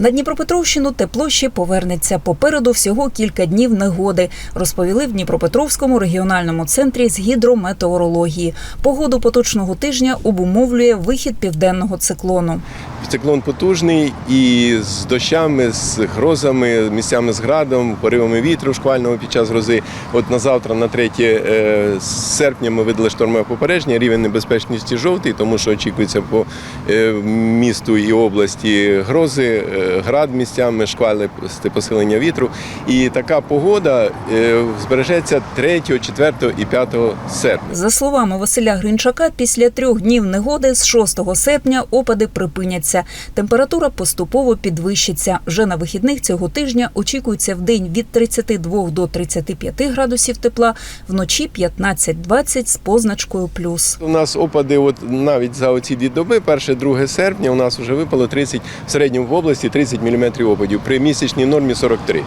На Дніпропетровщину тепло ще повернеться. Попереду всього кілька днів негоди, розповіли в Дніпропетровському регіональному центрі з гідрометеорології. Погоду поточного тижня обумовлює вихід південного циклону. Циклон потужний і з дощами, з грозами, місцями з градом, поривами вітру шквального під час грози. От на завтра, на 3 е, серпня, ми видали штормове попередження. Рівень небезпечності жовтий, тому що очікується по е, місту і області грози, е, град місцями, шквали посилення вітру. І така погода е, збережеться 3, 4 і 5 серпня. За словами Василя Гринчака, після трьох днів негоди з 6 серпня опади припиняться. Температура поступово підвищиться. Вже на вихідних цього тижня очікується в день від 32 до 35 градусів тепла, вночі 15-20 з позначкою плюс. У нас опади, от навіть за оці дві доби, 1-2 серпня, у нас вже випало 30, в середньому в області 30 мм опадів при місячній нормі 43.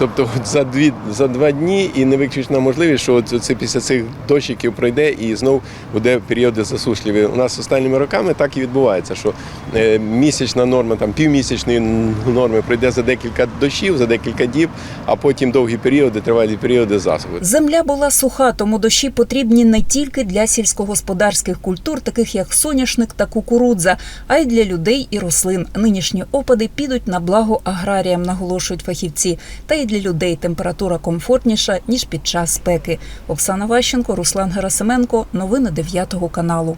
Тобто за дві за два дні і не виключена можливість, що це після цих дощиків пройде і знов буде періоди засушливі. У нас останніми роками так і відбувається, що е, місячна норма, там півмісячної норми пройде за декілька дощів, за декілька діб, а потім довгі періоди, тривалі періоди засухи. Земля була суха, тому дощі потрібні не тільки для сільськогосподарських культур, таких як соняшник та кукурудза, а й для людей і рослин. Нинішні опади підуть на благо аграріям, наголошують фахівці. Та й для людей температура комфортніша ніж під час спеки. Оксана Ващенко, Руслан Герасименко. Новини 9 каналу.